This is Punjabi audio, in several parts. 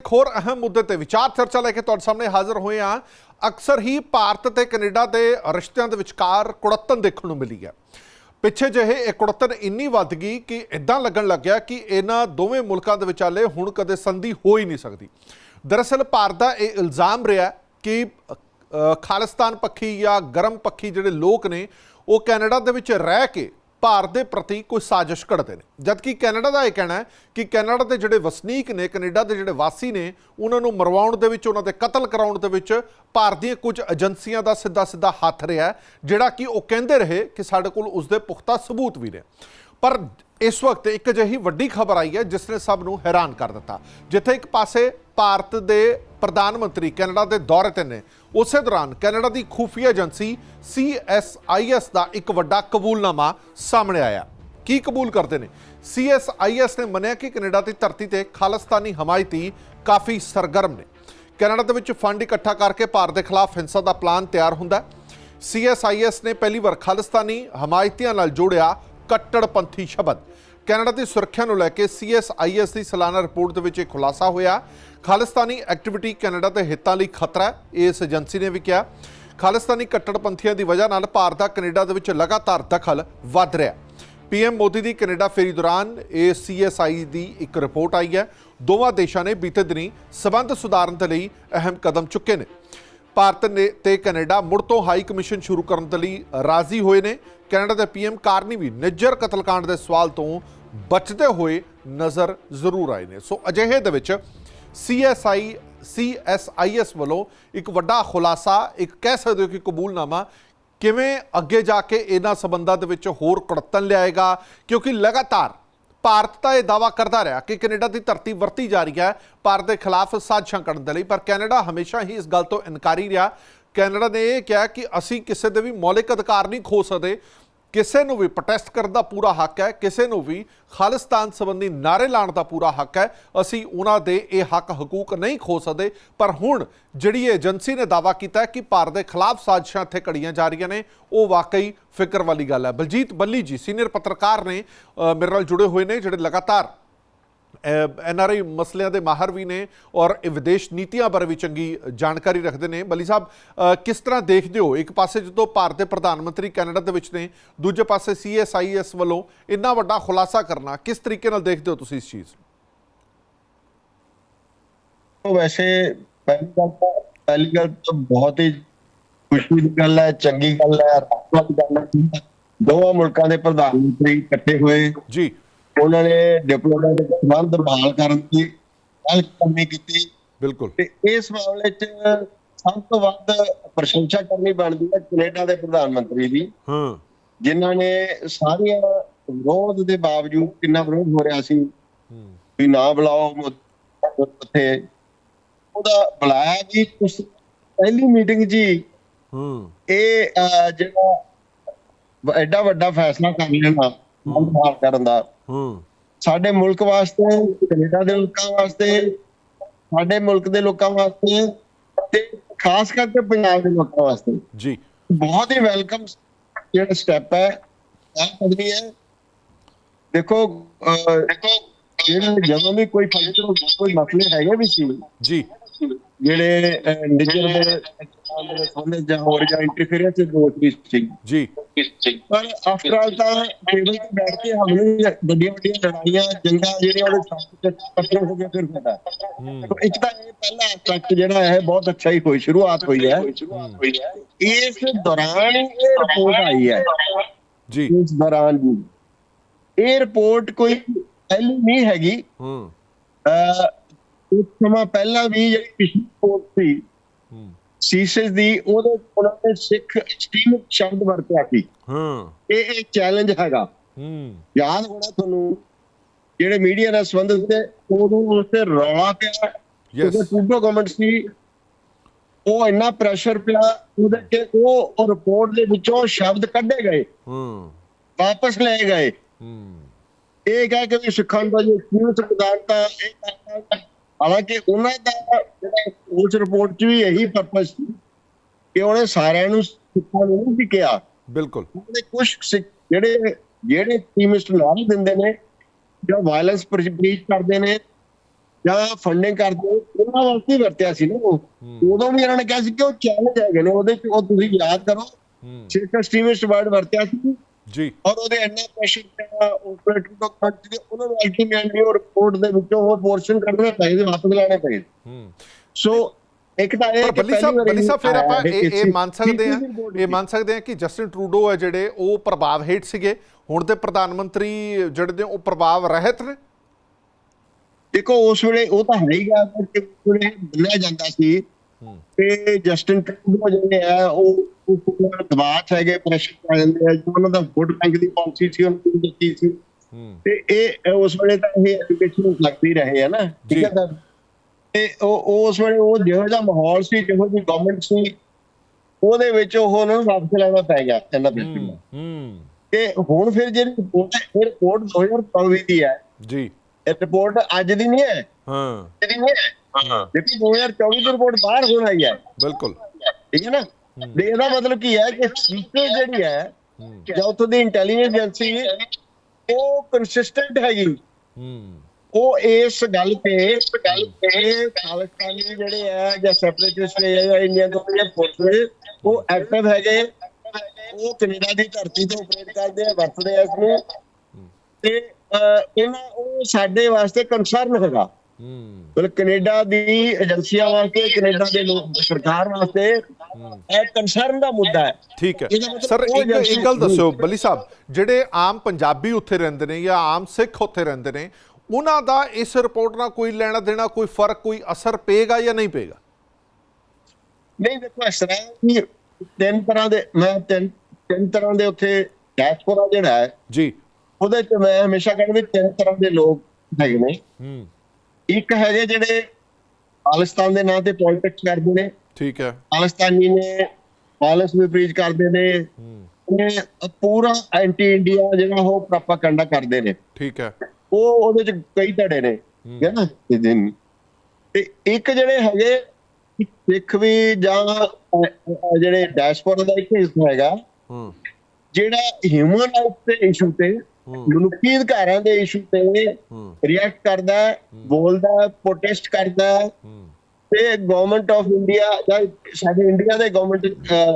ਇੱਕ ਹੋਰ ਅਹਿਮ ਮੁੱਦੇ ਤੇ ਵਿਚਾਰ ਚਰਚਾ ਲੈ ਕੇ ਤੁਹਾਡੇ ਸਾਹਮਣੇ ਹਾਜ਼ਰ ਹੋਏ ਹਾਂ। ਅਕਸਰ ਹੀ ਭਾਰਤ ਤੇ ਕੈਨੇਡਾ ਦੇ ਰਿਸ਼ਤਿਆਂ ਦੇ ਵਿਚਕਾਰ ਕੁੜੱਤਨ ਦੇਖਣ ਨੂੰ ਮਿਲੀ ਹੈ। ਪਿੱਛੇ ਜਿਹੇ ਇਹ ਕੁੜੱਤਨ ਇੰਨੀ ਵੱਧ ਗਈ ਕਿ ਇਦਾਂ ਲੱਗਣ ਲੱਗਿਆ ਕਿ ਇਹਨਾਂ ਦੋਵੇਂ ਮੁਲਕਾਂ ਦੇ ਵਿਚਾਲੇ ਹੁਣ ਕਦੇ ਸੰਧੀ ਹੋ ਹੀ ਨਹੀਂ ਸਕਦੀ। ਦਰਅਸਲ ਭਾਰਤ ਦਾ ਇਹ ਇਲਜ਼ਾਮ ਰਿਹਾ ਕਿ ਖਾਲਿਸਤਾਨ ਪੱਖੀ ਜਾਂ ਗਰਮ ਪੱਖੀ ਜਿਹੜੇ ਲੋਕ ਨੇ, ਉਹ ਕੈਨੇਡਾ ਦੇ ਵਿੱਚ ਰਹਿ ਕੇ ਭਾਰਤ ਦੇ ਪ੍ਰਤੀ ਕੋਈ ਸਾਜ਼ਿਸ਼ ਘੜਦੇ ਨੇ। ਜਦਕਿ ਕੈਨੇਡਾ ਦਾ ਇਹ ਕਹਿਣਾ ਹੈ ਕਿ ਕੈਨੇਡਾ ਦੇ ਜਿਹੜੇ ਵਸਨੀਕ ਨੇ, ਕੈਨੇਡਾ ਦੇ ਜਿਹੜੇ ਵਾਸੀ ਨੇ, ਉਹਨਾਂ ਨੂੰ ਮਰਵਾਉਣ ਦੇ ਵਿੱਚ, ਉਹਨਾਂ ਦੇ ਕਤਲ ਕਰਾਉਣ ਦੇ ਵਿੱਚ ਭਾਰਤ ਦੀਆਂ ਕੁਝ ਏਜੰਸੀਆਂ ਦਾ ਸਿੱਧਾ ਸਿੱਧਾ ਹੱਥ ਰਿਹਾ ਜਿਹੜਾ ਕਿ ਉਹ ਕਹਿੰਦੇ ਰਹੇ ਕਿ ਸਾਡੇ ਕੋਲ ਉਸ ਦੇ ਪੁਖਤਾ ਸਬੂਤ ਵੀ ਨੇ। ਪਰ ਇਸ ਵਕਤ ਇੱਕ ਅਜਿਹੀ ਵੱਡੀ ਖਬਰ ਆਈ ਹੈ, ਜਿਸ ਨੇ ਸਭ ਨੂੰ ਹੈਰਾਨ ਕਰ ਦਿੱਤਾ। ਜਿੱਥੇ ਇੱਕ ਪਾਸੇ ਭਾਰਤ ਦੇ ਪ੍ਰਧਾਨ ਮੰਤਰੀ ਕੈਨੇਡਾ ਦੇ ਦੌਰੇ ਤੇ ਨੇ ਉਸੇ ਦੌਰਾਨ ਕੈਨੇਡਾ ਦੀ ਖੂਫੀਆ ਏਜੰਸੀ CSIS ਦਾ ਇੱਕ ਵੱਡਾ ਕਬੂਲਨਾਮਾ ਸਾਹਮਣੇ ਆਇਆ। ਕੀ ਕਬੂਲ ਕਰਦੇ ਨੇ? CSIS ਨੇ ਮੰਨਿਆ ਕਿ ਕੈਨੇਡਾ ਦੀ ਧਰਤੀ ਤੇ ਖਾਲਿਸਤਾਨੀ ਹਮਾਇਤੀ ਕਾਫੀ ਸਰਗਰਮ ਨੇ। ਕੈਨੇਡਾ ਦੇ ਵਿੱਚ ਫੰਡ ਇਕੱਠਾ ਕਰਕੇ ਭਾਰਤ ਦੇ ਖਿਲਾਫ ਹਿੰਸਾ ਦਾ ਪਲਾਨ ਤਿਆਰ ਹੁੰਦਾ ਹੈ। ਸੀਐਸਆਈਐਸ ਨੇ ਪਹਿਲੀ ਵਾਰ ਖਾਲਿਸਤਾਨੀ ਹਮਾਇਤੀਆਂ ਨਾਲ ਜੋੜਿਆ ਕੱਟੜਪੰਥੀ ਸ਼ਬਦ। ਕੈਨੇਡਾ ਦੀ ਸੁਰੱਖਿਆ ਨੂੰ ਲੈ ਕੇ ਸੀਐਸਆਈਐਸ ਦੀ ਸਾਲਾਨਾ ਰਿਪੋਰਟ ਦੇ ਵਿੱਚ ਇਹ ਖੁਲਾਸਾ ਹੋਇਆ। ਖਾਲਿਸਤਾਨੀ ਐਕਟੀਵਿਟੀ ਕੈਨੇਡਾ ਦੇ ਹਿੱਤਾਂ ਲਈ ਖਤਰਾ ਹੈ, ਇਸ ਏਜੰਸੀ ਨੇ ਵੀ ਕਿਹਾ। ਖਾਲਿਸਤਾਨੀ ਕੱਟੜਪੰਥੀਆਂ ਦੀ ਵਜ੍ਹਾ ਨਾਲ ਭਾਰਤ ਦਾ ਕੈਨੇਡਾ ਦੇ ਵਿੱਚ ਲਗਾਤਾਰ ਦਖਲ ਵੱਧ ਰਿਹਾ ਪੀਐਮ ਮੋਦੀ ਦੀ ਕੈਨੇਡਾ ਫੇਰੀ ਦੌਰਾਨ ਇਹ ਸੀਐਸਆਈ ਦੀ ਇੱਕ ਰਿਪੋਰਟ ਆਈ ਹੈ। ਦੋਵਾਂ ਦੇਸ਼ਾਂ ਨੇ ਬੀਤੇ ਦਿਨੀ ਸਬੰਧ ਸੁਧਾਰਨ ਦੇ ਲਈ ਅਹਿਮ ਕਦਮ ਚੁੱਕੇ ਨੇ। ਭਾਰਤ ਨੇ ਤੇ ਕੈਨੇਡਾ ਮੁੜ ਤੋਂ ਹਾਈ ਕਮਿਸ਼ਨ ਸ਼ੁਰੂ ਕਰਨ ਦੇ ਲਈ ਰਾਜ਼ੀ ਹੋਏ ਨੇ। ਕੈਨੇਡਾ ਦੇ ਪੀਐਮ ਕਾਰਨੀ ਵੀ ਨਿੱਜਰ ਕਤਲकांड ਦੇ ਸਵਾਲ ਤੋਂ ਬਚਦੇ ਹੋਏ ਨਜ਼ਰ ਜ਼ਰੂਰ ਆਏ ਨੇ। ਸੋ ਅਜਿਹੇ ਦੇ ਵਿੱਚ ਸੀਐਸਆਈ ਸੀਐਸਆਈਐਸ ਵੱਲੋਂ ਇੱਕ ਵੱਡਾ ਖੁਲਾਸਾ, ਇੱਕ ਕਹਿ ਸਕਦੇ ਹੋ ਕਿ ਕਬੂਲਨਾਮਾ ਕਿਵੇਂ ਅੱਗੇ ਜਾ ਕੇ ਇਹਨਾਂ ਸਬੰਧਾਂ ਦੇ ਵਿੱਚ ਹੋਰ ਕੁੜੱਤਨ ਲਿਆਏਗਾ? ਕਿਉਂਕਿ ਲਗਾਤਾਰ ਭਾਰਤ ਤਾਂ ਇਹ ਦਾਵਾ ਕਰਦਾ ਰਿਹਾ ਕਿ ਕੈਨੇਡਾ ਦੀ ਧਰਤੀ ਵਰਤੀ ਜਾ ਰਹੀ ਹੈ, ਭਾਰਤ ਦੇ ਖਿਲਾਫ ਸਾਜ਼ਿਸ਼ਾਂ ਕਰਨ ਦੇ ਲਈ, ਪਰ ਕੈਨੇਡਾ ਹਮੇਸ਼ਾ ਹੀ ਇਸ ਗੱਲ ਤੋਂ ਇਨਕਾਰੀ ਰਿਹਾ। ਕੈਨੇਡਾ ਨੇ ਇਹ ਕਿਹਾ ਕਿ ਅਸੀਂ ਕਿਸੇ ਦੇ ਵੀ ਮੌਲਿਕ ਅਧਿਕਾਰ ਨਹੀਂ ਖੋ ਸਕਦੇ ਕਿਸੇ ਨੂੰ ਵੀ ਪ੍ਰੋਟੈਸਟ ਕਰਨ ਦਾ ਪੂਰਾ ਹੱਕ ਹੈ, ਕਿਸੇ ਨੂੰ ਵੀ ਖਾਲਿਸਤਾਨ ਸੰਬੰਧੀ ਨਾਰੇ ਲਾਉਣ ਦਾ ਪੂਰਾ ਹੱਕ ਹੈ, ਅਸੀਂ ਉਹਨਾਂ ਦੇ ਇਹ ਹੱਕ ਹਕੂਕ ਨਹੀਂ ਖੋ ਸਕਦੇ। ਪਰ ਹੁਣ ਜਿਹੜੀ ਇਹ ਏਜੰਸੀ ਨੇ ਦਾਵਾ ਕੀਤਾ ਕਿ ਭਾਰਤ ਦੇ ਖਿਲਾਫ ਸਾਜ਼ਿਸ਼ਾਂ ਇੱਥੇ ਘੜੀਆਂ ਜਾ ਰਹੀਆਂ ਨੇ, ਉਹ ਵਾਕਈ ਫਿਕਰ ਵਾਲੀ ਗੱਲ ਹੈ। ਬਲਜੀਤ ਬੱਲੀ ਜੀ ਸੀਨੀਅਰ ਪੱਤਰਕਾਰ ਨੇ ਮੇਰੇ ਨਾਲ ਜੁੜੇ ਹੋਏ ਨੇ, ਜਿਹੜੇ ਲਗਾਤਾਰ ਐਨਆਰਆਈ ਮਸਲਿਆਂ ਦੇ ਮਾਹਰ ਵੀ ਨੇ ਔਰ ਵਿਦੇਸ਼ ਨੀਤੀਆਂ ਬਾਰੇ ਵੀ ਚੰਗੀ ਜਾਣਕਾਰੀ ਰੱਖਦੇ ਨੇ। ਬੱਲੀ ਸਾਹਿਬ ਕਿਸ ਤਰ੍ਹਾਂ ਦੇਖਦੇ ਹੋ? ਇੱਕ ਪਾਸੇ ਜਦੋਂ ਭਾਰਤ ਦੇ ਪ੍ਰਧਾਨ ਮੰਤਰੀ ਕੈਨੇਡਾ ਦੇ ਵਿੱਚ ਨੇ ਦੂਜੇ ਪਾਸੇ ਸੀਐਸਆਈਐਸ ਵੱਲੋਂ ਇੰਨਾ ਵੱਡਾ ਖੁਲਾਸਾ ਕਰਨਾ ਕਿਸ ਤਰੀਕੇ ਨਾਲ ਦੇਖਦੇ ਹੋ ਤੁਸੀਂ ਇਸ ਚੀਜ਼ ਨੂੰ? ਉਹ ਵੈਸੇ ਪਹਿਲੀ ਗੱਲ ਤਾਂ ਪਹਿਲੀ ਗੱਲ ਤਾਂ ਬਹੁਤ ਹੀ ਖੁਸ਼ੀ ਦੀ ਗੱਲ ਹੈ ਚੰਗੀ ਗੱਲ ਹੈ। ਦੋਵਾਂ ਮੁਲਕਾਂ ਦੇ ਪ੍ਰਧਾਨ ਮੰਤਰੀ ਇਕੱਠੇ ਹੋਏ। ਜੀ। ਉਹਨਾਂ ਨੇ ਡਿਪਲੋਮੈਟਿਕ ਸੰਬੰਧ ਬਹਾਲ ਕਰਨ ਦੀ ਗੱਲ ਕਰਨੀ ਕੀਤੀ। ਬਿਲਕੁਲ। ਤੇ ਇਸ ਮਾਮਲੇ 'ਚ ਸਭ ਤੋਂ ਵੱਧ ਪ੍ਰਸ਼ੰਸਾ ਕਰਨੀ ਬਣਦੀ ਹੈ ਕੈਨੇਡਾ ਦੇ ਪ੍ਰਧਾਨ ਮੰਤਰੀ ਦੀ। ਹਾਂ। ਜਿਨ੍ਹਾਂ ਨੇ ਸਾਰੀਆਂ ਵਿਰੋਧ ਦੇ ਬਾਵਜੂਦ ਕਿੰਨਾ ਵਿਰੋਧ ਹੋ ਰਿਹਾ ਸੀ। ਵੀ ਨਾ ਬੁਲਾਓ ਉੱਥੇ। ਉਹਦਾ ਬੁਲਾਇਆ ਜੀ ਉਸ ਪਹਿਲੀ ਮੀਟਿੰਗ ਜੀ। ਹੂੰ। ਇਹ ਜਿਹੜਾ ਐਡਾ ਵੱਡਾ ਫੈਸਲਾ ਕਰ ਲੈਣਾ ਸੰਭਾਲ ਕਰਨ ਦਾ। ਹੂੰ। ਸਾਡੇ ਮੁਲਕ ਵਾਸਤੇ ਕੈਨੇਡਾ ਦੇ ਲੋਕਾਂ ਵਾਸਤੇ ਸਾਡੇ ਮੁਲਕ ਦੇ ਲੋਕਾਂ ਵਾਸਤੇ ਤੇ ਖਾਸ ਕਰਕੇ ਪੰਜਾਬ ਦੇ ਲੋਕਾਂ ਵਾਸਤੇ। ਜੀ। ਬਹੁਤ ਹੀ ਵੈਲਕਮ ਜਿਹੜਾ ਸਟੈਪ ਹੈ ਇਹ ਕਦਮੀ ਹੈ। ਦੇਖੋ ਦੇਖੋ ਜਦੋਂ ਵੀ ਕੋਈ ਫੰਕਸ਼ਨ ਕੋਈ ਮਸਲੇ ਹੈਗੇ ਵੀ ਸੀ ਜੀ। ਜਿਹੜੇ ਨਿੱਜਰ ਦੇ ਸਾਹਮਣੇ ਜਾਂ ਹੋਰ ਜਾਂ ਇੰਟਰਫੇਰੈਂਸ ਦੇ ਦੋਸ਼ ਵੀ ਸੀ ਜੀ। ਪਰ ਆਫਟਰ ਆਲ ਤਾਂ ਟੇਬਲ ਤੇ ਬੈਠ ਕੇ ਹਮਲੇ ਵੱਡੀਆਂ ਵੱਡੀਆਂ ਲੜਾਈਆਂ ਜੰਗਾਂ ਜਿਹੜੀਆਂ ਉਹਦੇ ਸਾਹਮਣੇ ਪੱਤਰ ਹੋ ਗਏ ਫਿਰ तो ਇੱਕ ਤਾਂ ਇਹ ਪਹਿਲਾ ਐਸਪੈਕਟ ਜਿਹੜਾ ਹੈ ਬਹੁਤ ਅੱਛਾ ਹੀ ਹੋਈ ਸ਼ੁਰੂਆਤ ਹੋਈ ਹੈ। ਇਸ ਦੌਰਾਨ ਇਹ ਰਿਪੋਰਟ ਆਈ ਹੈ। ਜੀ। ਇਸ ਦੌਰਾਨ ਜੀ ਇਹ ਰਿਪੋਰਟ ਕੋਈ ਪਹਿਲੀ ਨਹੀਂ ਹੈਗੀ। ਹੂੰ। ਅਹ ਕੁਝ ਸਮਾਂ ਪਹਿਲਾਂ ਵੀ ਜਿਹੜੀ ਪਿਛਲੀ ਰਿਪੋਰਟ ਸੀ ਸੀਸਸ ਦੀ ਉਹਦੇ ਉਹਨਾਂ ਨੇ ਸਿੱਖ ਐਕਸਟ੍ਰੀਮ ਸ਼ਬਦ ਵਰਤਿਆ ਸੀ। ਹਾਂ। ਇਹ ਇੱਕ ਚੈਲੰਜ ਹੈਗਾ। ਹੂੰ। ਯਾਦ ਹੋਣਾ ਤੁਹਾਨੂੰ ਜਿਹੜੇ ਮੀਡੀਆ ਨਾਲ ਸੰਬੰਧਿਤ ਤੇ ਉਦੋਂ ਉਸ ਤੇ ਰੌਲਾ ਪਿਆ. ਜਦੋਂ ਟੂਡੋ ਗਵਰਨਮੈਂਟ ਸੀ। ਉਹ ਇੰਨਾ ਪ੍ਰੈਸ਼ਰ ਪਿਆ ਉਹਦੇ ਕਿ ਉਹ ਰਿਪੋਰਟ ਦੇ ਵਿੱਚੋਂ ਸ਼ਬਦ ਕੱਢੇ ਗਏ। ਹੂੰ। ਵਾਪਸ ਲਏ ਗਏ। ਹੂੰ। ਇਹ ਕਹਿ ਕੇ ਵੀ ਸਿੱਖਾਂ ਦਾ ਜੋ ਕਿਉਂ ਸੰਵਿਧਾਨ ਤਾਂ ਇਹ। ਹਾਲਾਂਕਿ ਉਹਨਾਂ ਦਾ ਜਿਹੜਾ ਉਸ ਰਿਪੋਰਟ 'ਚ ਵੀ ਇਹੀ ਪਰਪਸ ਸੀ ਕਿ ਉਹਨੇ ਸਾਰਿਆਂ ਨੂੰ ਸਿੱਖਾਂ ਨੂੰ ਨਹੀਂ ਕਿਹਾ। ਬਿਲਕੁਲ। ਉਹਦੇ ਕੁਝ ਜਿਹੜੇ ਜਿਹੜੇ ਟੀਮਿਸਟ ਨਾਲ ਦਿੰਦੇ ਨੇ ਜੋ ਵਾਇਲੈਂਸ ਪ੍ਰੀਚ ਕਰਦੇ ਨੇ ਜਾਂ ਫੰਡਿੰਗ ਕਰਦੇ ਉਹਨਾਂ ਵਾਸਤੇ ਵਰਤਿਆ ਸੀ ਨਾ ਉਹ। ਉਦੋਂ ਵੀ ਇਹਨਾਂ ਨੇ ਕਿਹਾ ਸੀ ਕਿ ਉਹ ਚੈਲੰਜ ਹੈਗੇ ਨੇ ਉਹਦੇ ਚ ਉਹ ਤੁਸੀਂ ਯਾਦ ਕਰੋ ਸਿਰਫ ਐਕਸਟ੍ਰੀਮਿਸਟ ਵਰਡ ਵਰਤਿਆ ਸੀ ਜੀ। ਔਰ ਉਹਦੇ ਇੰਨਾ ਪ੍ਰੈਸ਼ਰ ਪਿਆ ਆਪਰੇਟਰ ਤੋਂ ਕੱਟ ਕੇ ਉਹਨਾਂ ਨੂੰ ਅਲਟੀਮੇਟਲੀ ਉਹ ਰਿਪੋਰਟ ਦੇ ਵਿੱਚੋਂ ਉਹ ਪੋਰਸ਼ਨ ਕੱਢਣੇ ਪਏ ਵਾਪਸ ਲੈਣੇ ਪਏ ਹੂੰ। ਸੋ ਇੱਕ ਤਾਂ ਇਹ ਬੱਲੀ ਸਾਹਿਬ ਬੱਲੀ ਸਾਹਿਬ ਫਿਰ ਆਪਾਂ ਇਹ ਇਹ ਮੰਨ ਸਕਦੇ ਦੀ report ਇਹ ਮੰਨ ਸਕਦੇ ਹਾਂ ਕਿ ਜਸਟਿਨ ਟਰੂਡੋ ਹੈ ਜਿਹੜੇ ਉਹ ਪ੍ਰਭਾਵ ਹੇਠ ਸੀਗੇ। ਹੁਣ ਦੇ ਪ੍ਰਧਾਨ ਮੰਤਰੀ ਜਿਹੜੇ ਨੇ ਉਹ ਪ੍ਰਭਾਵ ਰਹਿਤ ਨੇ। ਦੇਖੋ ਉਸ ਵੇਲੇ ਉਹ ਤਾਂ ਹੈ ਹੀ ਕਿ ਉਹਨੇ ਬੰਨਿਆ ਜਾਂਦਾ ਸੀ ਤੇ ਜਸਟਿਨ ਟਰੂਡੋ ਜਿਹੜੇ ਆ ਉਹ ਦਬਾਅ 'ਚ ਹੈਗੇ ਪ੍ਰੈਸ਼ਰ ਪਾ ਜਾਂਦੇ ਆ ਜੋ ਉਹਨਾਂ ਦਾ ਵੋਟ ਬੈਂਕ ਦੀ ਪਾਲਿਸੀ ਸੀ ਉਹਨਾਂ ਨੂੰ ਦਿੱਤੀ ਸੀ। ਤੇ ਇਹ ਉਸ ਵੇਲੇ ਤਾਂ ਇਹ ਐਜੂਕੇਸ਼ਨ ਲੱਗਦੀ ਰਹੇ ਆ ਨਾ ਠੀਕ ਹੈ ਤਾਂ ਤੇ ਉਹ ਉਸ ਵੇਲੇ ਉਹ ਜਿਹੋ ਜਿਹਾ ਮਾਹੌਲ ਸੀ ਜਿਹੋ ਜਿਹੀ ਗਵਰਨਮੈਂਟ ਸੀ ਉਹਦੇ ਵਿੱਚ ਉਹ ਉਹਨਾਂ ਨੂੰ ਵਾਪਸ ਲੈਣਾ ਪੈ ਗਿਆ ਇਹਨਾਂ ਵਿੱਚ ਹੂੰ ਹੂੰ। ਤੇ ਹੁਣ ਫਿਰ ਜਿਹੜੀ ਰਿਪੋਰਟ ਹੈ ਰਿਪੋਰਟ 2024 ਦੀ ਹੈ। ਜੀ। ਇਹ ਰਿਪੋਰਟ ਅੱਜ ਦੀ ਨਹੀਂ ਹੈ? ਹਾਂ। ਜਿਹੜੀ ਨਹੀਂ ਹਾਂ? ਦੇਖੋ 2024 ਦੀ ਰਿਪੋਰਟ ਬਾਹਰ ਹੋਣ ਆਈ ਹੈ। ਬਿਲਕੁਲ। ਠੀਕ ਹੈ ਨਾ? ਤੇ ਇਹਦਾ ਮਤਲਬ ਕੀ ਹੈ ਕਿ ਸੀਪੀ ਜਿਹੜੀ ਹੈ ਜਾਂ ਉੱਥੋਂ ਦੀ ਇੰਟੈਲੀਜੈਂਸ ਏਜੰਸੀ ਉਹ ਕੰਸਿਸਟੈਂਟ ਹੈਗੀ। ਉਹ ਇਸ ਗੱਲ ਤੇ ਇਸ ਗੱਲ ਤੇ ਖਾਲਿਸਤਾਨੀ ਜਿਹੜੇ ਆ ਜਾਂ ਸੈਪਰੇਟਿਸਟ ਜਾਂ ਇੰਡੀਅਨ ਤੋਂ ਜਾਂ ਫੋਰਸ ਉਹ ਐਕਟਿਵ ਹੈਗੇ। ਉਹ ਕੈਨੇਡਾ ਦੀ ਧਰਤੀ ਤੇ ਆਪਰੇਟ ਕਰਦੇ ਆ ਵਰਤਦੇ ਆ ਇਸ ਨੂੰ। ਤੇ ਇਹਨਾਂ ਉਹ ਸਾਡੇ ਵਾਸਤੇ ਕੰਸਰਨ ਹੈਗਾ। ਹੂੰ। ਕੈਨੇਡਾ ਦੀ ਏਜੰਸੀਆਂ ਵਾਸਤੇ ਕੈਨੇਡਾ ਦੇ ਲੋਕ ਸਰਕਾਰ ਵਾਸਤੇ ਇਹ ਕੰਸਰਨ ਦਾ ਮੁੱਦਾ ਹੈ। ਠੀਕ ਹੈ। ਸਰ ਇੱਕ ਇੱਕ ਗੱਲ ਦੱਸਿਓ ਬੱਲੀ ਸਾਹਿਬ ਜਿਹੜੇ ਆਮ ਪੰਜਾਬੀ ਉੱਥੇ ਰਹਿੰਦੇ ਨੇ ਜਾਂ ਆਮ ਸਿੱਖ ਉੱਥੇ ਰਹਿੰਦੇ ਨੇ ਉਹਨਾਂ ਦਾ ਇਸ ਰਿਪੋਰਟ ਨਾਲ ਕੋਈ ਲੈਣਾ ਦੇਣਾ ਕੋਈ ਫ਼ਰਕ ਕੋਈ ਅਸਰ ਪਏਗਾ ਜਾਂ ਨਹੀਂ ਪਏਗਾ? ਨਹੀਂ ਦੇਖੋ ਇਸ ਤਰ੍ਹਾਂ ਕਿ ਤਿੰਨ ਤਰ੍ਹਾਂ ਦੇ ਮੈਂ ਤਿੰਨ ਤਿੰਨ ਤਰ੍ਹਾਂ ਦੇ ਉੱਥੇ ਡੈਸਪੋਰਾ ਜਿਹੜਾ ਹੈ ਜੀ। ਉਹਦੇ ਚ ਮੈਂ ਹਮੇਸ਼ਾ ਕਹਿੰਦਾ ਵੀ ਤਿੰਨ ਤਰ੍ਹਾਂ ਦੇ ਲੋਕ ਹੈਗੇ ਨੇ। ਹੂੰ। ਇੱਕ ਹੈਗੇ ਜਿਹੜੇ ਖਾਲਿਸਤਾਨ ਦੇ ਨਾਂ ਤੇ ਪੋਲਿਟਿਕਸ ਕਰਦੇ ਨੇ। ਠੀਕ ਹੈ। ਖਾਲਿਸਤਾਨੀ ਨੇ ਵਾਇਲੈਂਸ ਵੀ ਪ੍ਰੀਚ ਕਰਦੇ ਨੇ। ਇਹ ਪੂਰਾ ਐਂਟੀ ਇੰਡੀਆ ਜਿਹੜਾ ਉਹ ਪ੍ਰੋਪਾਗੈਂਡਾ ਕਰਦੇ ਨੇ। ਠੀਕ ਹੈ। ਉਹ ਉਹਦੇ ਚ ਕਈ ਧੜੇ ਨੇ। ਹੈ। ਨਾ? ਇਹ ਦਿਨ ਤੇ ਇੱਕ ਜਿਹੜੇ ਹੈਗੇ ਸਿੱਖ ਵੀ ਜਾਂ ਜਿਹੜੇ ਡੈਸਪੋਰਾ ਦਾ ਇੱਕ ਹਿੱਸਾ ਹੈਗਾ। ਹੂੰ। ਜਿਹੜਾ ਹਿਊਮਨ ਰਾਈਟਸ ਦੇ ਇਸ਼ੂ ਤੇ ਮਨੁੱਖੀ ਅਧਿਕਾਰਾਂ ਦੇ ਇਸ਼ੂ ਤੇ ਰਿਐਕਟ ਕਰਦਾ ਬੋਲਦਾ ਪ੍ਰੋਟੈਸਟ ਕਰਦਾ। ਤੇ ਗਵਰਨਮੈਂਟ ਆਫ ਇੰਡੀਆ ਜਾਂ ਸਾਡੇ ਇੰਡੀਆ ਦੇ ਗਵਰਨਮੈਂਟ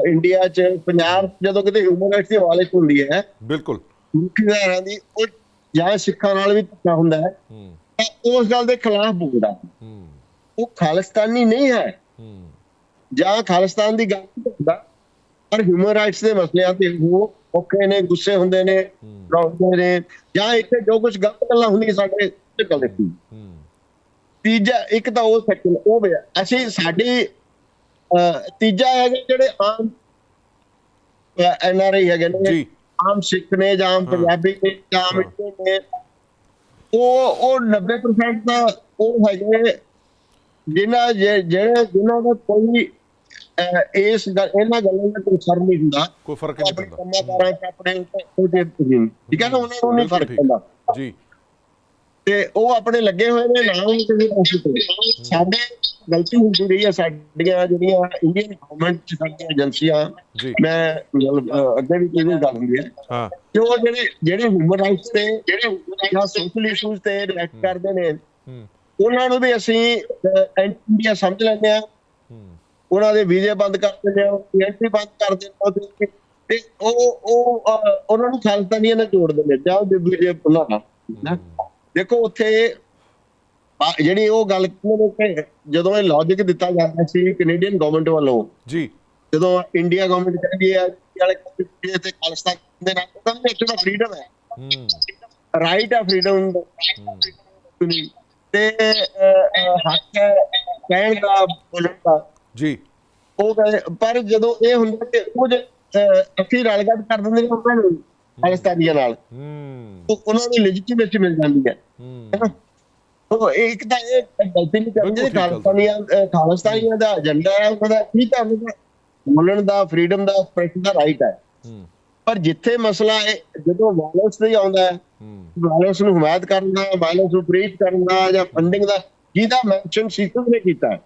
ਇੰਡੀਆ ਚ ਪੰਜਾਬ ਜਦੋਂ ਕਿਤੇ ਹਿਊਮਨ ਰਾਈਟਸ ਦੀ ਵਾਇਲੇਸ਼ਨ ਹੁੰਦੀ ਹੈ ਬਿਲਕੁਲ। ਮਨੁੱਖੀ ਅਧਿਕਾਰਾਂ ਦੀ ਉਹ ਜਾਂ ਸਿੱਖਾਂ ਨਾਲ ਵੀ ਧੱਕਾ ਹੁੰਦਾ ਹੈ ਉਸ ਗੱਲ ਦੇ ਖਿਲਾਫ ਬੋਲਦਾ। ਉਹ ਖਾਲਿਸਤਾਨੀ ਨਹੀਂ ਹੈ। ਜਾਂ ਖਾਲਿਸਤਾਨ ਦੀ ਗੱਲ ਕਰਦਾ ਪਰ ਹਿਊਮਨ ਰਾਈਟਸ ਦੇ ਮਸਲਿਆਂ ਤੇ ਉਹ ਔਖੇ ਨੇ ਗੁੱਸੇ ਹੁੰਦੇ ਨੇ ਰੋਂਦੇ ਨੇ ਜਾਂ ਇੱਥੇ ਜੋ ਕੁਝ ਗਲਤ ਗੱਲਾਂ ਹੁੰਦੀਆਂ ਸਾਡੇ ਤੇ ਗੱਲ ਹੂੰ। ਤੀਜਾ ਇੱਕ ਤਾਂ ਉਹ ਸੈਕਟਰ ਉਹ ਹੋਇਆ ਅਸੀਂ ਸਾਡੀ ਤੀਜਾ ਹੈਗਾ ਜਿਹੜੇ ਆਮ ਐਨ ਆਰ ਆਈ ਹੈਗੇ ਨੇ ਆਮ ਸਿੱਖ ਨੇ ਜਾਂ ਆਮ ਪੰਜਾਬੀ ਨੇ ਜਾਂ ਆਮ ਨੇ ਉਹ ਉਹ 90% ਤਾਂ ਉਹ ਹੈਗੇ ਜਿਨ੍ਹਾਂ ਜਿਹੜੇ ਜਿਨ੍ਹਾਂ ਦਾ ਕੋਈ ਇਸ ਗੱਲ ਇਹਨਾਂ ਗੱਲਾਂ ਦਾ ਕੋਈ ਸਰ ਨਹੀਂ ਹੁੰਦਾ। ਕੋਈ ਫ਼ਰਕ ਉਹ ਨਹੀਂ ਪੈਂਦਾ। ਕੰਮਾਂ ਕਾਰਾਂ 'ਚ ਆਪਣੇ ਉਹਦੇ ਠੀਕ ਹੈ ਨਾ ਉਹਨਾਂ ਨੂੰ ਨਹੀਂ ਫ਼ਰਕ ਪੈਂਦਾ। ਜੀ। ਤੇ ਉਹ ਆਪਣੇ ਲੱਗੇ ਹੋਏ ਨੇ ਨਾ ਹੀ ਕਿਸੇ ਪਾਸੇ ਤੇ। ਸਾਡੇ ਗਲਤੀ ਹੁੰਦੀ ਰਹੀ ਹੈ ਸਾਡੀਆਂ ਜਿਹੜੀਆਂ ਇੰਡੀਅਨ ਗਵਰਨਮੈਂਟ ਚ ਸਾਡੀਆਂ ਏਜੰਸੀਆਂ ਮੈਂ ਅੱਗੇ ਵੀ ਕੋਈ ਗੱਲ ਹੁੰਦੀ ਹੈ। ਹਾਂ। ਕਿ ਉਹ ਜਿਹੜੇ ਜਿਹੜੇ ਹਿਊਮਨ ਰਾਈਟਸ ਤੇ ਜਿਹੜੇ ਜਾਂ ਸੋਸ਼ਲ ਇਸ਼ੂਜ਼ ਤੇ ਰਿਐਕਟ ਕਰਦੇ ਨੇ ਉਹਨਾਂ ਨੂੰ ਵੀ ਅਸੀਂ ਐਂਟੀ ਇੰਡੀਆ ਸਮਝ ਲੈਂਦੇ ਆ ਉਹਨਾਂ ਦੇ ਵੀਜ਼ੇ ਬੰਦ ਕਰ ਦਿੰਦੇ ਹੋ ਐਂਟਰੀ ਬੰਦ ਕਰ ਦਿੰਦੇ ਤੇ ਉਹ ਉਹ ਉਹਨਾਂ ਨੂੰ ਖਾਲਸਾਨੀਆਂ ਨਾਲ ਜੋੜ ਦਿੰਦੇ ਜਾਓ ਜੇ ਵੀਜ਼ੇ ਬਣਾਉਣਾ ਦੇਖੋ ਉੱਥੇ ਜਿਹੜੀ ਉਹ ਗੱਲ ਕਿ ਜਦੋਂ ਇਹ ਲੌਜੀਕ ਦਿੱਤਾ ਜਾਂਦਾ ਸੀ ਕੈਨੇਡੀਅਨ ਗਵਰਨਮੈਂਟ ਵੱਲੋਂ ਜੀ। ਜਦੋਂ ਇੰਡੀਆ ਗਵਰਨਮੈਂਟ ਕਹਿੰਦੀ ਹੈ ਵਾਲੇ ਕੰਟਰੀ ਤੇ ਖਾਲਸਾ ਦੇ ਨਾਲ ਉਹਨਾਂ ਨੂੰ ਇੱਕ ਫਰੀडम ਹੈ। ਰਾਈਟ ਆ ਫਰੀडम ਤੇ ਹੱਕ ਹੈ ਕਹਿਣ ਦਾ ਬੋਲਣ ਦਾ। ਜੀ। ਉਹ ਪਰ ਜਦੋਂ ਇਹ ਹੁੰਦਾ ਕਿ ਅਹ, ਅਸੀਂ ਰਲਗੱਡ ਕਰ ਦਿੰਦੇ ਨੇ ਉਹਨਾਂ ਨੂੰ ਖਾਲਿਸਤਾਨੀਆਂ ਨਾਲ। ਹੂੰ। ਉਹ ਉਹਨਾਂ ਨੂੰ ਲੈਜੀਟਿਮੇਸੀ ਮਿਲ ਜਾਂਦੀ ਹੈ। ਹੂੰ? ਉਹ ਇੱਕ ਤਾਂ ਇਹ ਗਲਤੀ ਨਹੀਂ ਕਰਦੇ ਅਹ, ਖਾਲਿਸਤਾਨੀਆਂ ਦਾ ਏਜੰਡਾ ਹੈ ਉਹਨਾਂ ਦਾ ਉਹਨਾਂ ਦਾ ਬੋਲਣ ਦਾ ਫਰੀडम ਦਾ ਐਕਸਪ੍ਰੈਸ਼ਨ ਦਾ ਰਾਈਟ ਹੈ। ਪਰ ਜਿੱਥੇ ਮਸਲਾ ਹੈ ਜਦੋਂ ਵਾਇਲੈਂਸ ਤੇ ਆਉਂਦਾ ਹੈ ਵਾਇਲੈਂਸ ਨੂੰ ਹਮਾਇਤ ਕਰਨਾ ਵਾਇਲੈਂਸ ਨੂੰ ਪ੍ਰੀਚ ਕਰਨਾ ਜਾਂ ਫੰਡਿੰਗ ਦਾ ਜਿਹਦਾ ਮੈਂਸ਼ਨ ਸੀਕਮ ਨੇ ਕੀਤਾ ਹੈ।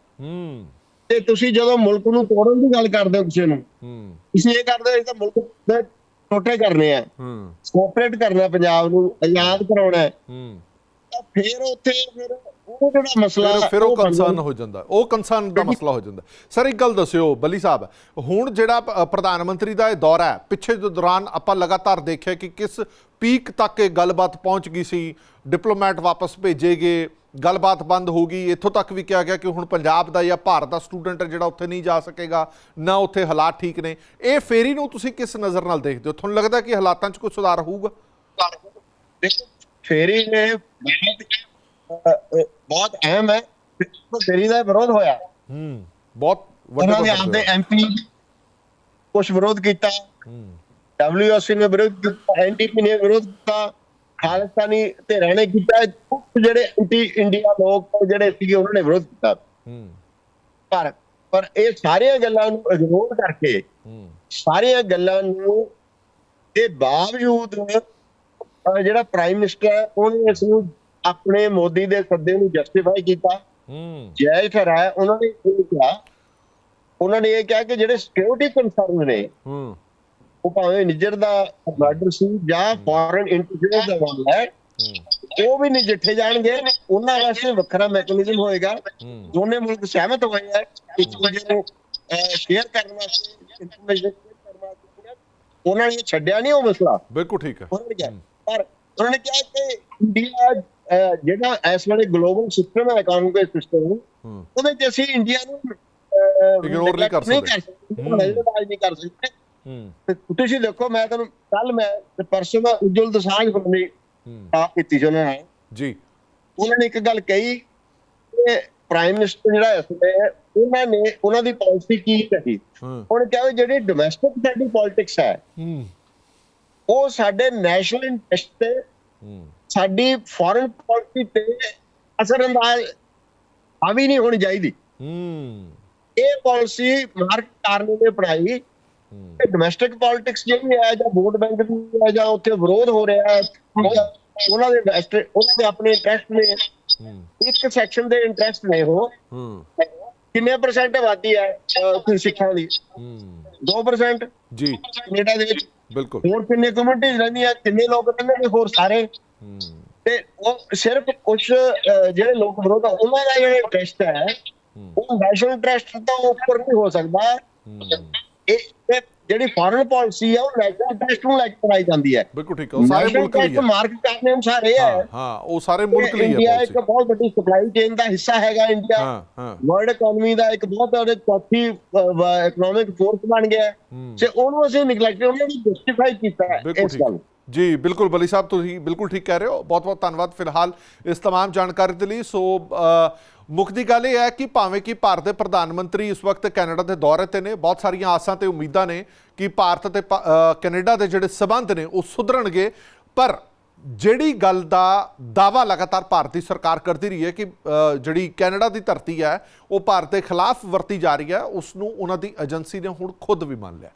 ਤੇ ਤੁਸੀਂ ਜਦੋਂ ਮੁਲਕ ਨੂੰ ਤੋੜਨ ਦੀ ਗੱਲ ਕਰਦੇ ਹੋ ਕਿਸੇ ਨੂੰ ਹੂੰ। ਤੁਸੀਂ ਇਹ ਕਰਦੇ ਹੋ ਤਾਂ ਮੁਲਕ ਦੇ ਟੋਟੇ ਕਰਨੇ ਆ। ਹੂੰ। ਕੋਆਪਰੇਟ ਕਰਨਾ ਪੰਜਾਬ ਨੂੰ ਆਜ਼ਾਦ ਕਰਾਉਣਾ ਹੈ। ਹੂੰ। ਤਾਂ ਫਿਰ ਉੱਥੇ ਫਿਰ ਉਹ ਜਿਹੜਾ ਮਸਲਾ ਫਿਰ ਉਹ ਕੰਸਰਨ ਹੋ ਜਾਂਦਾ। ਉਹ ਕੰਸਰਨ ਦਾ ਮਸਲਾ ਹੋ ਜਾਂਦਾ। ਸਰ ਇੱਕ ਗੱਲ ਦੱਸਿਓ ਬੱਲੀ ਸਾਹਿਬ ਹੁਣ ਜਿਹੜਾ ਪ੍ਰਧਾਨ ਮੰਤਰੀ ਦਾ ਇਹ ਦੌਰਾ ਹੈ ਪਿੱਛੇ ਦੇ ਦੌਰਾਨ ਆਪਾਂ ਲਗਾਤਾਰ ਦੇਖਿਆ ਕਿ ਕਿਸ ਪੀਕ ਤੱਕ ਇਹ ਗੱਲਬਾਤ ਪਹੁੰਚ ਗਈ ਸੀ ਡਿਪਲੋਮੈਟ ਵਾਪਸ ਭੇਜੇ ਗਏ ਗੱਲਬਾਤ ਬੰਦ ਹੋ ਗਈ। ਇੱਥੋਂ ਤੱਕ ਵੀ ਕਿਹਾ ਗਿਆ ਕਿ ਹੁਣ ਪੰਜਾਬ ਦਾ ਜਾਂ ਭਾਰਤ ਦਾ ਸਟੂਡੈਂਟ ਜਿਹੜਾ ਉੱਥੇ ਨਹੀਂ ਜਾ ਸਕੇਗਾ ਨਾ ਉੱਥੇ ਹਾਲਾਤ ਠੀਕ ਨੇ। ਇਹ ਫੇਰੀ ਨੂੰ ਤੁਸੀਂ ਕਿਸ ਨਜ਼ਰ ਨਾਲ ਦੇਖਦੇ ਹੋ? ਤੁਹਾਨੂੰ ਲੱਗਦਾ ਕਿ ਹਾਲਾਤਾਂ 'ਚ ਕੋਈ ਸੁਧਾਰ ਹੋਊਗਾ? ਫੇਰੀ ਨੇ ਬਹੁਤ ਅਹਿਮ ਹੈ। ਫੇਰੀ ਦਾ ਵਿਰੋਧ ਹੋਇਆ। ਹੂੰ ਬਹੁਤ ਵੱਡੇ ਉਹਨਾਂ ਆਪਦੇ ਤੇ ਐਮਪੀ ਕੁਝ ਵਿਰੋਧ ਕੀਤਾ। ਹੂੰ। ਡਬਲਯੂਐਸਸੀ ਨੇ ਵਿਰੋਧ ਕੀਤਾ ਐਨਡੀਪੀ ਨੇ ਵਿਰੋਧ ਕੀਤਾ। ਖਾਲਸਤਾਨੀ ਧਿਰਾਂ ਨੇ ਕੀਤਾ ਜਿਹੜੇ ਐਂਟੀ ਇੰਡੀਆ ਲੋਕ ਜਿਹੜੇ ਸੀਗੇ ਉਹਨਾਂ ਨੇ ਵਿਰੋਧ ਕੀਤਾ। ਹੂੰ। ਪਰ ਪਰ ਇਹ ਸਾਰੀਆਂ ਗੱਲਾਂ ਨੂੰ ਇਗਨੋਰ ਕਰਕੇ ਹੂੰ। ਸਾਰੀਆਂ ਗੱਲਾਂ ਨੂੰ ਦੇ ਬਾਵਜੂਦ ਜਿਹੜਾ ਪ੍ਰਾਈਮ ਮਿਨਿਸਟਰ ਹੈ ਉਹਨੇ ਇਸ ਨੂੰ ਆਪਣੇ ਮੋਦੀ ਦੇ ਸੱਦੇ ਨੂੰ ਜਸਟੀਫਾਈ ਕੀਤਾ। ਹੂੰ। ਜਾਇਜ਼ ਠਹਿਰਾਇਆ ਉਹਨਾਂ ਨੇ ਇਹ ਕਿਹਾ। ਉਹਨਾਂ ਨੇ ਇਹ ਕਿਹਾ ਕਿ ਜਿਹੜੇ ਸਿਕਿਉਰਿਟੀ ਕਨਸਰਨ ਨੇ ਹੂੰ। ਉਹ ਭਾਵੇਂ ਨਿਜਰ ਦਾ ਬਾਰਡਰ ਸੀ ਜਾਂ ਫੋਰਨ ਇੰਟਰਫੇਅਰ ਦਾ ਮਾਮਲਾ ਹੈ ਉਹ ਵੀ ਨਜਿੱਠੇ ਜਾਣਗੇ ਉਹਨਾਂ ਵਾਸਤੇ ਵੱਖਰਾ ਮੈਕੈਨਿਜ਼ਮ ਹੋਏਗਾ। ਦੋਨੇ ਮੁਲਕ ਸਹਿਮਤ ਹੋਏ ਹੈ ਇੱਕ ਦੂਜੇ ਨੂੰ ਸ਼ੇਅਰ ਕਰਨ ਵਾਸਤੇ ਇਨਫੋਰਮੇਸ਼ਨ ਸ਼ੇਅਰ ਕਰਨ ਵਾਸਤੇ। ਉਹਨਾਂ ਨੇ ਛੱਡਿਆ ਨਹੀਂ ਉਹ ਮਸਲਾ। ਬਿਲਕੁਲ ਠੀਕ ਹੈ। ਪਰ ਉਹਨਾਂ ਨੇ ਕਿਹਾ ਕਿ ਇੰਡੀਆ ਜਿਹੜਾ ਇਸ ਵੇਲੇ ਗਲੋਬਲ ਸਿਸਟਮ ਹੈ ਇਕਨੋਮਿਕ ਸਿਸਟਮ ਉਹਦੇ ਚ ਅਸੀਂ ਇੰਡੀਆ ਨੂੰ Ignore ਨਹੀਂ ਕਰ ਸਕਦੇ। ਨਹੀਂ ਕਰ ਸਕਦੇ। ਹੂੰ ਤੇ ਤੁਸੀਂ ਦੇਖੋ ਮੈਂ ਤੁਹਾਨੂੰ ਕੱਲ ਮੈਂ ਤੇ ਪਰਸੋਂ ਮੈਂ ਉਜਵਲ ਦਸਾਂਝ ਬੰਦੀ ਆਪ ਕੀਤੀ ਸੀ ਉਹਨਾਂ ਨੇ ਜੀ। ਉਹਨਾਂ ਨੇ ਇੱਕ ਗੱਲ ਕਹੀ ਕਿ ਪ੍ਰਾਈਮ ਮਿਨਿਸਟਰ ਜਿਹੜਾ ਇਸ ਵੇਲੇ ਉਹਨਾਂ ਨੇ ਉਹਨਾਂ ਦੀ ਪਾਲਿਸੀ ਕੀ ਕਹੀ? ਹੂੰ। ਉਹਨੇ ਕਿਹਾ ਜਿਹੜੀ ਡੋਮੈਸਟਿਕ ਸਾਡੀ ਪੋਲਿਟਿਕਸ ਹੈ ਉਹ ਸਾਡੇ ਨੈਸ਼ਨਲ ਇੰਟਰਸਟ ਤੇ ਸਾਡੀ ਫੋਰਨ ਪਾਲਿਸੀ ਤੇ ਅਸਰਅੰਦਾਜ਼ ਹਾਵੀ ਨਹੀਂ ਹੋਣੀ ਚਾਹੀਦੀ। ਹੂੰ। ਇਹ ਪਾਲਿਸੀ ਮਾਰਕ ਕਾਰਨ ਨੇ ਪੜਾਈ ਕਿ ਡੋਮੈਸਟਿਕ ਪੋਲਿਟਿਕਸ ਜਿਹੜੀ ਹੈ ਜਾਂ ਵੋਟ ਬੈਂਕ ਦੀ ਹੈ ਜਾਂ ਉੱਥੇ ਵਿਰੋਧ ਹੋ ਰਿਹਾ ਹੈ ਉਹ- ਉਹਨਾਂ ਦੇ ਉਹਨਾਂ ਦੇ ਆਪਣੇ ਇੰਟਰਸਟ ਨੇ ਇੱਕ ਸੈਕਸ਼ਨ ਦੇ ਇੰਟਰਸਟ ਨੇ ਉਹ। ਕਿੰਨੇ ਪਰਸੈਂਟ ਆਬਾਦੀ ਹੈ ਸਿੱਖਾਂ ਦੀ? ਹੂੰ। 2% ਜੀ। ਕੈਨੇਡਾ ਦੇ ਵਿੱਚ। ਬਿਲਕੁਲ। ਹੋਰ ਕਿੰਨੇ ਕਮਿਊਨਿਟੀਜ਼ ਰਹਿੰਦੀਆਂ? ਕਿੰਨੇ ਲੋਕ ਰਹਿੰਦੇ ਨੇ? ਹੋਰ ਸਾਰੇ। ਤੇ ਉਹ ਸਿਰਫ ਕੁਝ ਜਿਹੜੇ ਲੋਕ ਵਿਰੋਧ ਆ ਉਹਨਾਂ ਦਾ ਜਿਹੜਾ ਇੰਟਰਸਟ ਹੈ ਉਹ ਨੈਸ਼ਨਲ ਇੰਟਰਸਟ ਤੋਂ ਉੱਪਰ ਨਹੀਂ ਹੋ ਸਕਦਾ। ਇਹ ਇਹ ਜਿਹੜੀ ਫੋਰਨ ਪਾਲਿਸੀ ਹੈ ਉਹ ਨੈਸ਼ਨਲ ਇੰਟਰਸਟ ਨੂੰ ਲੈ ਕੇ ਬਣਾਈ ਜਾਂਦੀ ਹੈ ਬਿਲਕੁਲ ਠੀਕ ਹੈ ਉਹ ਸਾਰੇ ਨੈਸ਼ਨਲ ਮੁਲਕ ਲਈ ਇੰਟਰਸਟ ਹੈ ਮਾਰਕ ਕਰਨੇ ਅਨੁਸਾਰ ਇਹ ਹਾਂ ਹੈ ਹਾਂ ਉਹ ਸਾਰੇ ਮੁਲਕ ਲਈ ਇੰਡੀਆ ਹੈ ਇੱਕ policy। ਬਹੁਤ ਵੱਡੀ ਸਪਲਾਈ ਚੇਨ ਦਾ ਹਿੱਸਾ ਹੈਗਾ ਇੰਡੀਆ ਹਾਂ ਹਾਂ ਵਰਲਡ ਇਕਨੋਮੀ ਦਾ ਇੱਕ ਬਹੁਤ ਵੱਡਾ ਚੌਥੀ ਇਕਨੋਮਿਕ ਫੋਰਸ ਬਣ ਗਿਆ ਹੈ ਹੂੰ ਤੇ ਉਹਨੂੰ ਅਸੀਂ ਨਿਗਲੈਕਟ ਉਹਨਾਂ ਨੂੰ ਜਸਟੀਫਾਈ ਕੀਤਾ ਹੈ ਬਿਲਕੁਲ ਇਸ ਠੀਕ ਗੱਲ ਜੀ ਬਿਲਕੁਲ ਬਲੀ ਸਾਹਿਬ ਤੁਸੀਂ ਬਿਲਕੁਲ ਠੀਕ ਕਹਿ ਰਹੇ ਹੋ ਬਹੁਤ ਬਹੁਤ ਧੰਨਵਾਦ ਫਿਲਹਾਲ ਇਸ तमाम ਜਾਣਕਾਰੀ ਦੇ ਲਈ ਸੋ ਅ, ਮੁੱਖ ਦੀ ਗੱਲ ਇਹ ਹੈ ਕਿ ਭਾਵੇਂ ਕਿ ਭਾਰਤ ਦੇ ਪ੍ਰਧਾਨ ਮੰਤਰੀ ਇਸ ਵਕਤ ਕੈਨੇਡਾ ਦੇ ਦੌਰੇ ਤੇ ਨੇ, ਬਹੁਤ ਸਾਰੀਆਂ ਆਸਾਂ ਤੇ ਉਮੀਦਾਂ ਨੇ ਕਿ ਭਾਰਤ ਤੇ ਕੈਨੇਡਾ ਦੇ ਜਿਹੜੇ ਸਬੰਧ ਨੇ ਉਹ ਸੁਧਰਨਗੇ। ਪਰ ਜਿਹੜੀ ਗੱਲ ਦਾ ਦਾਵਾ ਲਗਾਤਾਰ ਭਾਰਤੀ ਸਰਕਾਰ ਕਰਦੀ ਰਹੀ ਹੈ ਕਿ ਜਿਹੜੀ ਕੈਨੇਡਾ ਦੀ ਧਰਤੀ ਹੈ, ਉਹ ਭਾਰਤ ਦੇ ਖਿਲਾਫ ਵਰਤੀ ਜਾ ਰਹੀ ਹੈ ਉਸ ਨੂੰ ਉਹਨਾਂ ਦੀ ਏਜੰਸੀ ਨੇ ਹੁਣ ਖੁਦ ਵੀ ਮੰਨ ਲਿਆ।